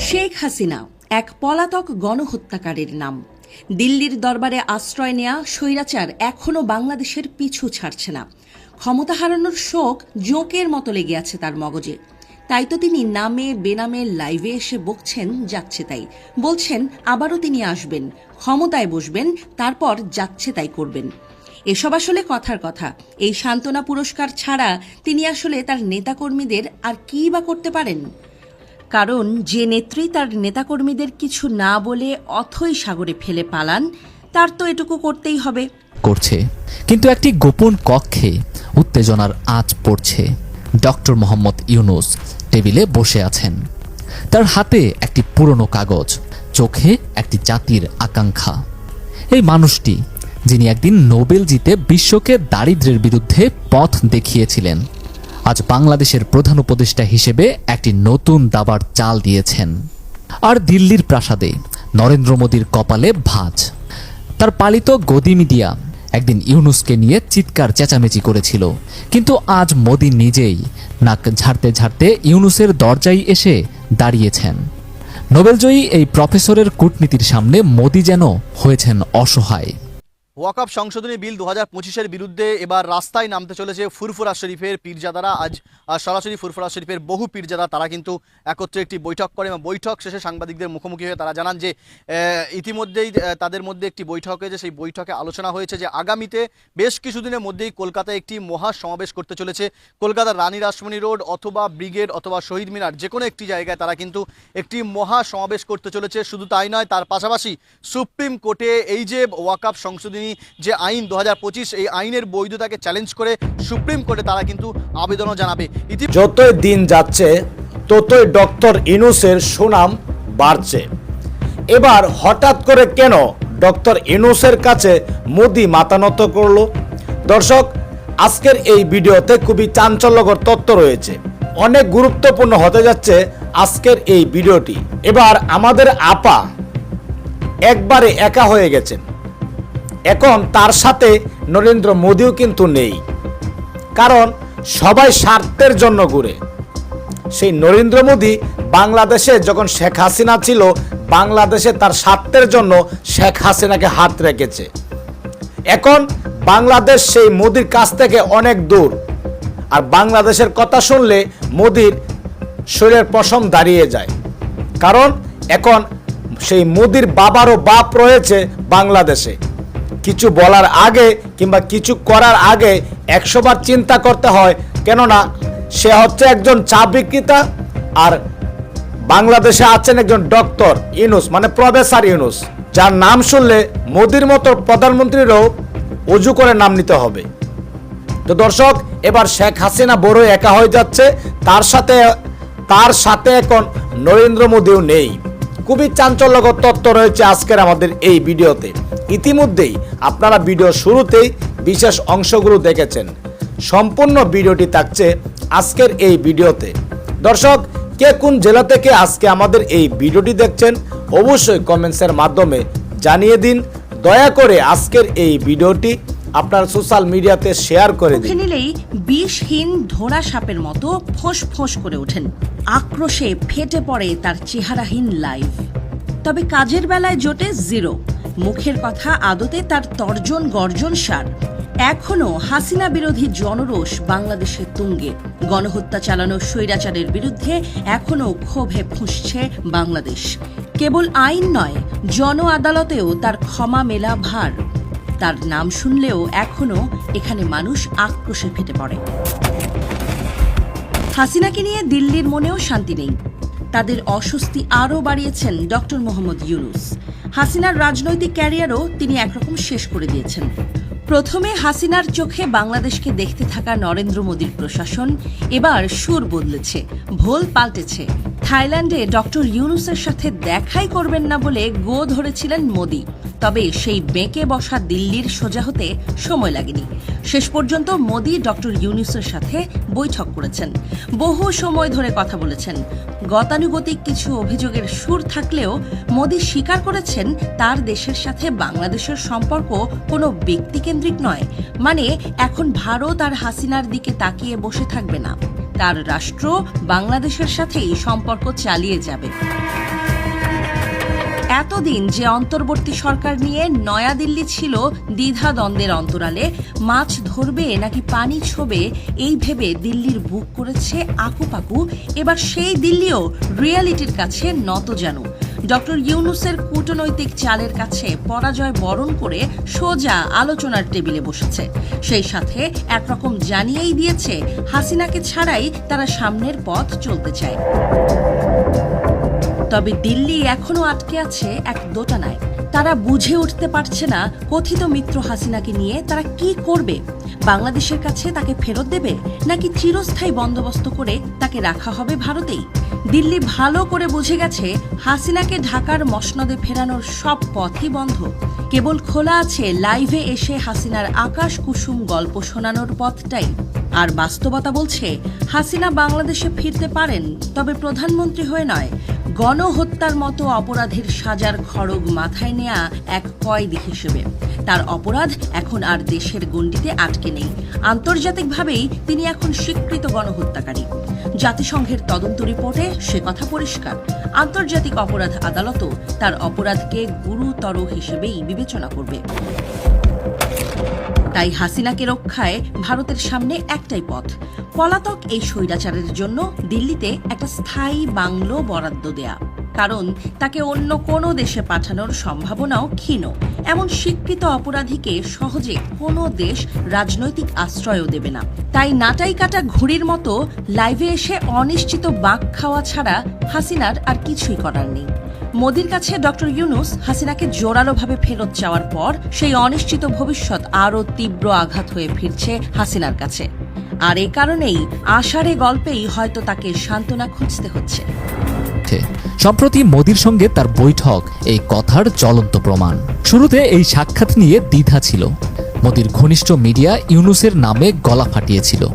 শেখ হাসিনা, এক পলাতক গণহত্যাকারীর নাম। দিল্লির দরবারে আশ্রয় নেয়া স্বৈরাচার এখনও বাংলাদেশের পিছু ছাড়ছে না। ক্ষমতা হারানোর শোক জোঁকের মতো লেগে আছে তার মগজে। তাই তো তিনি নামে বেনামে লাইভে এসে বকছেন, যাচ্ছে তাই। বলছেন, আবারও তিনি আসবেন, ক্ষমতায় বসবেন, তারপর যাচ্ছে তাই করবেন। এসব আসলে কথার কথা। এই সান্ত্বনা পুরস্কার ছাড়া তিনি আসলে তার নেতাকর্মীদের আর কী বা করতে পারেন? কারণ যে নেত্রী তার নেতাকর্মীদের কিছু না বলে অথই সাগরে ফেলে পালান, তার তো এটুকু করতেই হবে। করছে, কিন্তু একটি গোপন কক্ষে উত্তেজনার আঁচ পড়ছে। ডক্টর মোহাম্মদ ইউনুস টেবিলে বসে আছেন। তার হাতে একটি পুরনো কাগজ, চোখে একটি জাতির আকাঙ্ক্ষা। এই মানুষটি, যিনি একদিন নোবেল জিতে বিশ্বকে দারিদ্র্যের বিরুদ্ধে পথ দেখিয়েছিলেন আজ বাংলাদেশের প্রধান উপদেষ্টা হিসেবে একটি নতুন দাবার চাল দিয়েছেন। আর দিল্লির প্রাসাদে নরেন্দ্র মোদীর কপালে ভাঁজ। তার পালিত গদি মিডিয়া একদিন ইউনুসকে নিয়ে চিৎকার চেঁচামেচি করেছিল। কিন্তু আজ মোদি নিজেই নাক ঝাড়তে ঝাড়তে ইউনুসের দরজায় এসে দাঁড়িয়েছেন। নোবেলজয়ী এই প্রফেসরের কূটনীতির সামনে মোদি যেন হয়েছেন অসহায়। ওয়াকআপ সংশোধনী বিল দু হাজার পঁচিশের বিরুদ্ধে এবার রাস্তায় নামতে চলেছে ফুরফুরা শরীফের পীরজাদারা। আজ সরাসরি ফুরফুরা শরীফের বহু পীরজাদা, তারা কিন্তু একত্রে একটি বৈঠক করে এবং বৈঠক শেষে সাংবাদিকদের মুখোমুখি হয়ে তারা জানান যে ইতিমধ্যেই তাদের মধ্যে একটি বৈঠক হয়েছে সেই বৈঠকে আলোচনা হয়েছে যে আগামীতে বেশ কিছুদিনের মধ্যেই কলকাতায় একটি মহা সমাবেশ করতে চলেছে। কলকাতার রানী রাসমণি রোড অথবা ব্রিগেড অথবা শহীদ মিনার যে কোনো একটি জায়গায় তারা কিন্তু একটি মহা সমাবেশ করতে চলেছে। শুধু তাই নয়, তার পাশাপাশি সুপ্রিম কোর্টে এই যে ওয়াকআপ সংশোধনী যে আইন দু এই আইনের বৈধতাকে চ্যালেঞ্জ করে সুপ্রিম কোর্টে তারা কিন্তু আবেদনও জানাবে। যতই দিন যাচ্ছে, ততই ডক্টর ইনুসের সুনাম বাড়ছে। এবার হঠাৎ করে কেন ডক্টর ইনুসের কাছে মোদি মাতানত করল? দর্শক, আজকের এই ভিডিওতে খুবই চাঞ্চল্যকর তথ্য রয়েছে। অনেক গুরুত্বপূর্ণ হতে যাচ্ছে আজকের এই ভিডিওটি। এবার আমাদের আপা একবারে একা হয়ে গেছেন। এখন তার সাথে নরেন্দ্র মোদিও কিন্তু নেই। কারণ সবাই স্বার্থের জন্য ঘুরে। সেই নরেন্দ্র মোদী বাংলাদেশে যখন শেখ হাসিনা ছিল, বাংলাদেশে তার স্বার্থের জন্য শেখ হাসিনাকে হাত রেখেছে। এখন বাংলাদেশ সেই মোদির কাছ থেকে অনেক দূর। আর বাংলাদেশের কথা শুনলে মোদির শরীরের পশম দাঁড়িয়ে যায়। কারণ এখন সেই মোদির বাবারও বাপ রয়েছে বাংলাদেশে। কিছু বলার আগে কিংবা কিছু করার আগে একশোবার চিন্তা করতে হয়। কেননা সে হচ্ছে একজন চা বিক্রেতা আর বাংলাদেশে আছেন একজন ডক্টর ইউনুস মানে প্রফেসর ইউনুস, যার নাম শুনলে মোদির মতো প্রধানমন্ত্রীরও অজু করে নাম নিতে হবে। তো দর্শক, এবার শেখ হাসিনা বড় একা হয়ে যাচ্ছে, তার সাথে তার সাথে এখন নরেন্দ্র মোদীও নেই। খুবই চাঞ্চল্যকর তথ্য রয়েছে আজকের আমাদের এই ভিডিওতে। ইতিমধ্যেই আপনারা ভিডিও শুরুতেই বিশেষ অংশগুলো দেখেছেন। সম্পূর্ণ ভিডিওটি থাকছে আজকের এই ভিডিওতে। দর্শক, কে কোন জেলা থেকে আজকে আমাদের এই ভিডিওটি দেখছেন, অবশ্যই কমেন্টসের মাধ্যমে জানিয়ে দিন। দয়া করে আজকের এই ভিডিওটি আপনার সোশ্যাল মিডিয়াতে শেয়ার করে দিন। নিলেই বিষহীন ধোড়া সাপের মতো ফোঁস ফোঁস করে ওঠেন। আক্রোশে ফেটে পড়ে তার চেহারাহীন লাইফ। তবে কাজের বেলায় জোটে জিরো। মুখের কথা আদতে তার তর্জন গর্জন সার। এখনও হাসিনা বিরোধী জনরোষ বাংলাদেশের তুঙ্গে। গণহত্যা চালানো স্বৈরাচারের বিরুদ্ধে এখনও ক্ষোভে ফুঁসছে বাংলাদেশ। কেবল আইন নয় জন আদালতেও তার ক্ষমা মেলা ভার। তার নাম শুনলেও এখনও এখানে মানুষ আক্রোশে ফেটে পড়ে। হাসিনাকে নিয়ে দিল্লির মনেও শান্তি নেই। তাদের অস্বস্তি আরও বাড়িয়েছেন ডক্টর মোহাম্মদ ইউনুস। হাসিনার রাজনৈতিক ক্যারিয়ারও তিনি একরকম শেষ করে দিয়েছেন। প্রথমে হাসিনার চোখে বাংলাদেশকে দেখতে থাকা নরেন্দ্র মোদীর প্রশাসন, এবার সুর বদলেছে, ভোল পাল্টেছে। থাইল্যান্ডে ডক্টর ইউনুসের সাথে দেখাই করবেন না বলে গো ধরেছিলেন মোদী। তবে সেই বেঁকে বসা দিল্লির সোজা হতে সময় লাগেনি। শেষ পর্যন্ত মোদী ডক্টর ইউনুসের সাথে বৈঠক করেছেন। বহু সময় ধরে কথা বলেছেন। গতানুগতিক কিছু অভিযোগের সুর থাকলেও মোদী স্বীকার করেছেন তার দেশের সাথে বাংলাদেশের সম্পর্ক কোনো ব্যক্তিকেন্দ্রিক নয়। মানে এখন ভারত আর হাসিনার দিকে তাকিয়ে বসে থাকবে না। তার রাষ্ট্র বাংলাদেশের সাথেই সম্পর্ক চালিয়ে যাবে। এতদিন যে অন্তর্বর্তী সরকার নিয়ে নয়াদিল্লি ছিল দ্বিধাদ্বন্দ্বের অন্তরালে, মাছ ধরবে নাকি পানি ছোবে, এই ভেবে দিল্লির বুক করেছে আকুপাকু। এবার সেই দিল্লিও রিয়ালিটির কাছে নত জানু ডক্টর ইউনুসের কূটনৈতিক চালের কাছে পরাজয় বরণ করে সোজা আলোচনার টেবিলে বসেছে। সেই সাথে একরকম জানিয়েই দিয়েছে, হাসিনাকে ছাড়াই তারা সামনের পথ চলতে চায়। তবে দিল্লি এখনও আটকে আছে এক দোটানায়। তারা বুঝে উঠতে পারছে না কথিত মিত্র হাসিনাকে নিয়ে তারা কি করবে? বাংলাদেশের কাছে তাকে ফেরত দেবে? নাকি চিরস্থায়ী বন্দোবস্ত করে তাকে রাখা হবে ভারতেই? দিল্লি ভালো করে বুঝে গেছে হাসিনাকে ঢাকার মসনদে ফেরানোর সব পথই বন্ধ। কেবল খোলা আছে লাইভে এসে হাসিনার আকাশ কুসুম গল্প শোনানোর পথটাই। আর বাস্তবতা বলছে, হাসিনা বাংলাদেশে ফিরতে পারেন, তবে প্রধানমন্ত্রী হয়ে নয় গণহত্যার মতো অপরাধের সাজার খড়গ মাথায় নেয়া এক কয়েদি হিসেবে। তার অপরাধ এখন আর দেশের গণ্ডিতে আটকে নেই। আন্তর্জাতিকভাবেই তিনি এখন স্বীকৃত গণহত্যাকারী। জাতিসংঘের তদন্ত রিপোর্টে সে কথা পরিষ্কার। আন্তর্জাতিক অপরাধ আদালতও তার অপরাধকে গুরুতর হিসেবেই বিবেচনা করবে। তাই হাসিনাকে রক্ষায় ভারতের সামনে একটাই পথ। পলাতক এই স্বৈরাচারের জন্য দিল্লিতে একটা স্থায়ী বাংলো বরাদ্দ দেয়া। কারণ তাকে অন্য কোনো দেশে পাঠানোর সম্ভাবনাও ক্ষীণ। এমন স্বীকৃত অপরাধীকে সহজে কোনো দেশ রাজনৈতিক আশ্রয়ও দেবে না। তাই নাটাই কাটা ঘুড়ির মতো লাইভে এসে অনিশ্চিত বাঘ খাওয়া ছাড়া হাসিনার আর কিছুই করার নেই। মোদির কাছে ডক্টর ইউনুস হাসিনাকে জোরালোভাবে ফেরত যাওয়ার পর সেই অনিশ্চিত ভবিষ্যৎ আরও তীব্র আঘাত হয়ে ফিরছে হাসিনার কাছে। আর এ কারণেই আষাঢ়ে গল্পেই হয়তো তাকে সান্ত্বনা খুঁজতে হচ্ছে। সম্প্রতি মোদির সঙ্গে তার বৈঠক, এই কথার জ্বলন্ত প্রমাণ। শুরুতে এই সাক্ষাৎ নিয়ে দ্বিধা ছিল। মোদির ঘনিষ্ঠ মিডিয়া ইউনুসের নামে গলা ফাটিয়েছিল।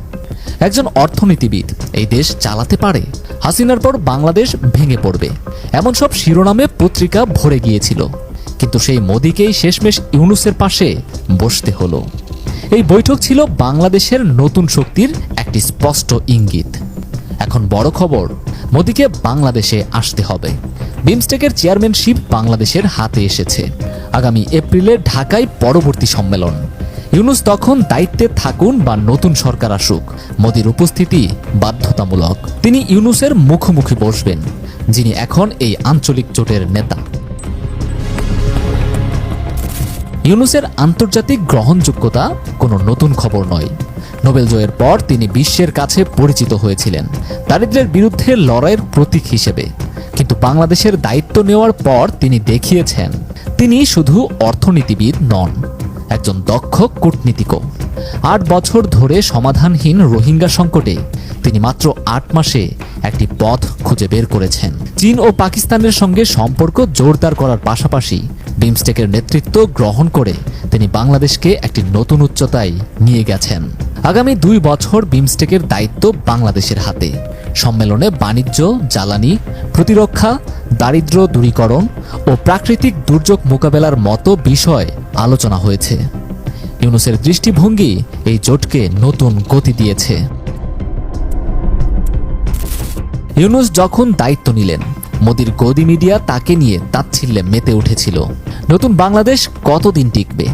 একজন অর্থনীতিবিদ এই দেশ চালাতে পারে। হাসিনার পর বাংলাদেশ ভেঙে পড়বে। এমন সব শিরোনামে পত্রিকা ভরে গিয়েছিল। কিন্তু সেই মোদিকেই শেষমেশ ইউনুসের পাশে বসতে হলো। এই বৈঠক ছিল বাংলাদেশের নতুন শক্তির একটি স্পষ্ট ইঙ্গিত। এখন বড় খবর, মোদিকে বাংলাদেশে আসতে হবে। বিমস্টেকের চেয়ারম্যানশিপ বাংলাদেশের হাতে এসেছে। আগামী এপ্রিলে ঢাকায় পরবর্তী সম্মেলন। ইউনুস তখন দায়িত্বে থাকুন বা নতুন সরকার আসুক, মোদির উপস্থিতি বাধ্যতামূলক। তিনি ইউনুসের মুখোমুখি বসবেন, যিনি এখন এই আঞ্চলিক জোটের নেতা। ইউনুসের আন্তর্জাতিক গ্রহণযোগ্যতা কোনো নতুন খবর নয়। নোবেল জয়ের পর তিনি বিশ্বের কাছে পরিচিত হয়েছিলেন দারিদ্র্যের বিরুদ্ধে লড়াইয়ের প্রতীক হিসেবে। কিন্তু বাংলাদেশের দায়িত্ব নেওয়ার পর তিনি দেখিয়েছেন, তিনি শুধু অর্থনীতিবিদ নন একজন দক্ষ কূটনীতিকও। আট বছর ধরে সমাধানহীন রোহিঙ্গা সংকটে তিনি মাত্র আট মাসে একটি পথ খুঁজে বের করেছেন। চীন ও পাকিস্তানের সঙ্গে সম্পর্ক জোরদার করার পাশাপাশি বিমস্টেকের নেতৃত্ব গ্রহণ করে তিনি বাংলাদেশকে একটি নতুন উচ্চতায় নিয়ে গেছেন। আগামী দুই বছর বিমস্টেকের দায়িত্ব বাংলাদেশের হাতে। সম্মেলনে বাণিজ্য, জ্বালানি, প্রতিরক্ষা, দারিদ্র্য দূরীকরণ ও প্রাকৃতিক দুর্যোগ মোকাবেলার মতো বিষয় আলোচনা হয়েছে। ইউনুসের দৃষ্টিভঙ্গি এই জোটকে নতুন গতি দিয়েছে। ইউনুস যখন দায়িত্ব নিলেন, মোদির গদি মিডিয়া তাকে নিয়ে তাচ্ছিল্যে মেতে উঠেছিল। নতুন বাংলাদেশ কতদিন টিকবে?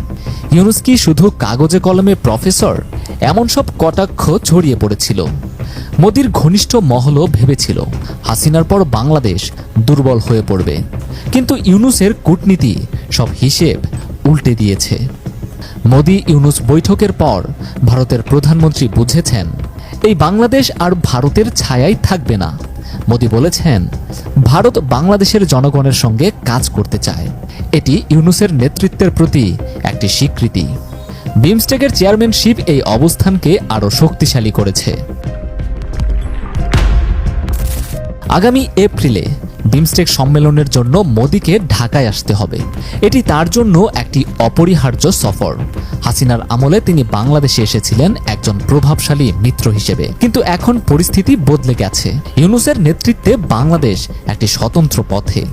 ইউনুস কি শুধু কাগজে কলমে প্রফেসর এমন সব কটাক্ষ ছড়িয়ে পড়েছিল। মোদির ঘনিষ্ঠ মহলও ভেবেছিল, হাসিনার পর বাংলাদেশ দুর্বল হয়ে পড়বে। কিন্তু ইউনুসের কূটনীতি সব হিসেব উল্টে দিয়েছে। মোদি ইউনুস বৈঠকের পর ভারতের প্রধানমন্ত্রী বুঝেছেন, এই বাংলাদেশ আর ভারতের ছায়াই থাকবে না। মোদি বলেছেন, ভারত বাংলাদেশের জনগণের সঙ্গে কাজ করতে চায়। এটি ইউনুসের নেতৃত্বের প্রতি একটি স্বীকৃতি। বিমস্টেকের চেয়ারম্যানশিপ এই অবস্থানকে আরও শক্তিশালী করেছে। আগামী এপ্রিলে বিমস্টেক সম্মেলনের জন্য মোদিকে ঢাকায় আসতে হবে। এটি তার জন্য একটি অপরিহার্য সফর। হাসিনার আমলে তিনি বাংলাদেশে এসেছিলেন একজন প্রভাবশালী মিত্র হিসেবে। কিন্তু এখন পরিস্থিতি বদলে গেছে। ইউনুসের নেতৃত্বে বাংলাদেশ একটি স্বতন্ত্র পথে।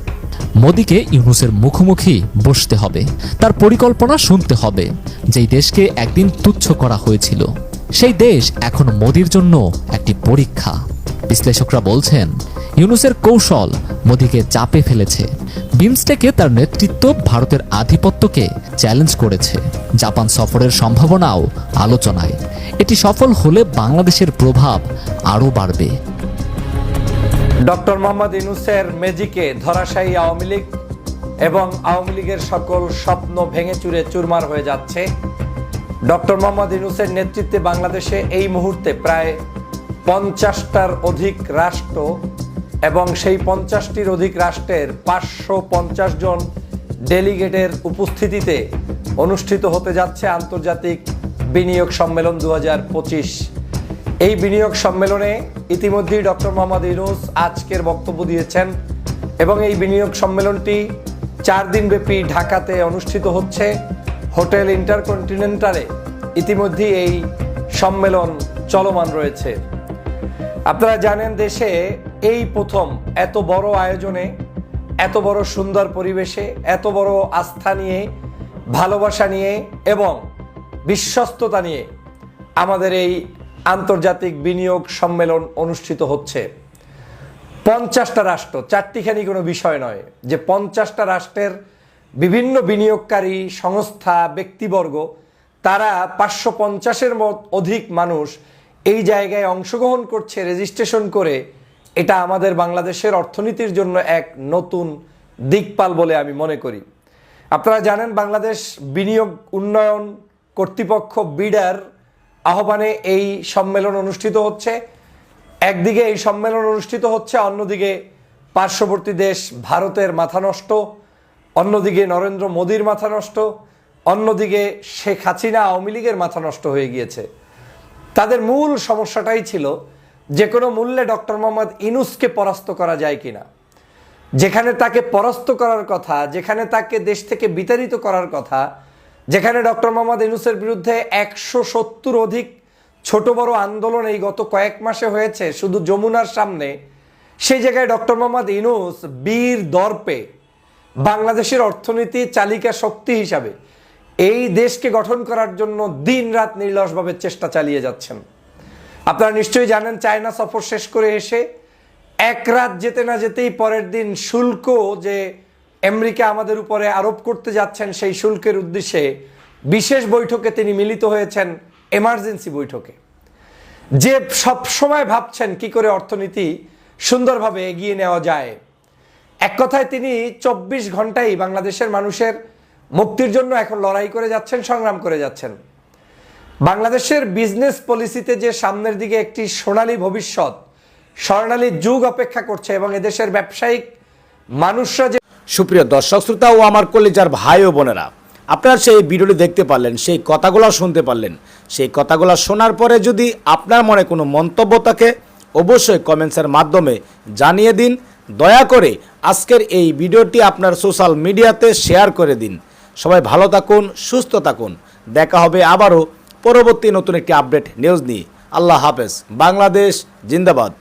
মোদিকে ইউনুসের মুখোমুখি বসতে হবে, তার পরিকল্পনা শুনতে হবে, যেই দেশকে একদিন তুচ্ছ করা হয়েছিল। সেই দেশ এখন মোদির জন্য একটি পরীক্ষা। বিশ্লেষকরা বলছেন, ইউনুসের কৌশল মোদিকে চাপে ফেলেছে। বিমস্টেকে তার নেতৃত্ব ভারতের আধিপত্যকে চ্যালেঞ্জ করেছে। জাপান সফরের সম্ভাবনাও আলোচনায়। এটি সফল হলে বাংলাদেশের প্রভাব আরও বাড়বে। ডক্টর মোহাম্মদ ইনুসের মেজিকে ধরাশায়ী আওয়ামী লীগ এবং আওয়ামী লীগের সকল স্বপ্ন ভেঙে চুরে চুরমার হয়ে যাচ্ছে। ডক্টর মোহাম্মদ ইনুসের নেতৃত্বে বাংলাদেশে এই মুহূর্তে প্রায় পঞ্চাশটার অধিক রাষ্ট্র এবং সেই পঞ্চাশটির অধিক রাষ্ট্রের পাঁচশো পঞ্চাশ জন ডেলিগেটের উপস্থিতিতে অনুষ্ঠিত হতে যাচ্ছে আন্তর্জাতিক বিনিয়োগ সম্মেলন দু হাজার পঁচিশ। এই বিনিয়োগ সম্মেলনে ইতিমধ্যেই ডক্টর মোহাম্মদ ইউনুস আজকের বক্তব্য দিয়েছেন এবং এই বিনিয়োগ সম্মেলনটি চার দিনব্যাপী ঢাকাতে অনুষ্ঠিত হচ্ছে। হোটেল ইন্টারকন্টিনেন্টালে ইতিমধ্যেই এই সম্মেলন চলমান রয়েছে। আপনারা জানেন দেশে এই প্রথম এত বড় আয়োজনে, এত বড় সুন্দর পরিবেশে, এত বড় আস্থা নিয়ে, ভালোবাসা নিয়ে এবং বিশ্বস্ততা নিয়ে আমাদের এই আন্তর্জাতিক বিনিয়োগ সম্মেলন অনুষ্ঠিত হচ্ছে। পঞ্চাশটা রাষ্ট্র, চারটিখানি কোনো বিষয় নয়, যে পঞ্চাশটা রাষ্ট্রের বিভিন্ন বিনিয়োগকারী সংস্থা, ব্যক্তিবর্গ, তারা পাঁচশো পঞ্চাশের মত অধিক মানুষ এই জায়গায় অংশগ্রহণ করছে রেজিস্ট্রেশন করে। এটা আমাদের বাংলাদেশের অর্থনীতির জন্য এক নতুন দিকপাল বলে আমি মনে করি। আপনারা জানেন, বাংলাদেশ বিনিয়োগ উন্নয়ন কর্তৃপক্ষ, বিডার আহ্বানে এই সম্মেলন অনুষ্ঠিত হচ্ছে। একদিকে এই সম্মেলন অনুষ্ঠিত হচ্ছে, অন্যদিকে পার্শ্ববর্তী দেশ ভারতের মাথা নষ্ট, অন্যদিকে নরেন্দ্র মোদীর মাথা নষ্ট, অন্যদিকে শেখ হাসিনা আওয়ামী লীগের মাথা নষ্ট হয়ে গিয়েছে। তাদের মূল সমস্যাটাই ছিল যে কোনো মূল্যে ডক্টর মোহাম্মদ ইনুসকে পরাস্ত করা যায় কিনা। যেখানে তাকে পরাস্ত করার কথা, যেখানে তাকে দেশ থেকে বিতাড়িত করার কথা যেখানে ডক্টর মোহাম্মদ ইনুসের বিরুদ্ধে একশো সত্তর অধিক ছোট বড় আন্দোলন এই গত কয়েক মাসে হয়েছে, শুধু যমুনার সামনে, সেই জায়গায় ডক্টর মোহাম্মদ ইনুস বীর দর্পে বাংলাদেশের অর্থনীতি চালিকা শক্তি হিসাবে এই দেশকে গঠন করার জন্য দিন রাত নির্লসভাবে চেষ্টা চালিয়ে যাচ্ছেন। আপনারা নিশ্চয়ই জানেন, চায়না সফর শেষ করে এসে এক রাত যেতে না যেতেই পরের দিন শুল্ক যে আমেরিকা আমাদের উপরে আরোপ করতে যাচ্ছেন সেই শুল্কের উদ্দেশ্যে। বিশেষ বৈঠকে তিনি মিলিত হয়েছেন এমার্জেন্সি বৈঠকে। যে সব সময় ভাবছেন কি করে অর্থনীতি সুন্দরভাবে এগিয়ে নেওয়া যায়। এক কথায় তিনি চব্বিশ ঘন্টাই বাংলাদেশের মানুষের মুক্তির জন্য এখন লড়াই করে যাচ্ছেন, সংগ্রাম করে যাচ্ছেন। বাংলাদেশের বিজনেস পলিসিতে যে সামনের দিকে একটি সোনালী ভবিষ্যৎ স্বর্ণালী যুগ অপেক্ষা করছে এবং এদেশের ব্যবসায়িক মানুষরা যে সুপ্রিয় দর্শক, শ্রোতা ও আমার কলেজার ভাই ও বোনেরা, আপনারা সেই ভিডিওটি দেখতে পারলেন, সেই কথাগুলো শুনতে পারলেন। সেই কথাগুলো শোনার পরে যদি আপনার মনে কোনো মন্তব্য থাকে, অবশ্যই কমেন্টসের মাধ্যমে জানিয়ে দিন। দয়া করে আজকের এই ভিডিওটি আপনার সোশ্যাল মিডিয়াতে শেয়ার করে দিন। সবাই ভালো থাকুন, সুস্থ থাকুন। দেখা হবে আবারও পরবর্তী নতুন একটি আপডেট নিউজ নিয়ে। আল্লাহ হাফেজ। বাংলাদেশ জিন্দাবাদ।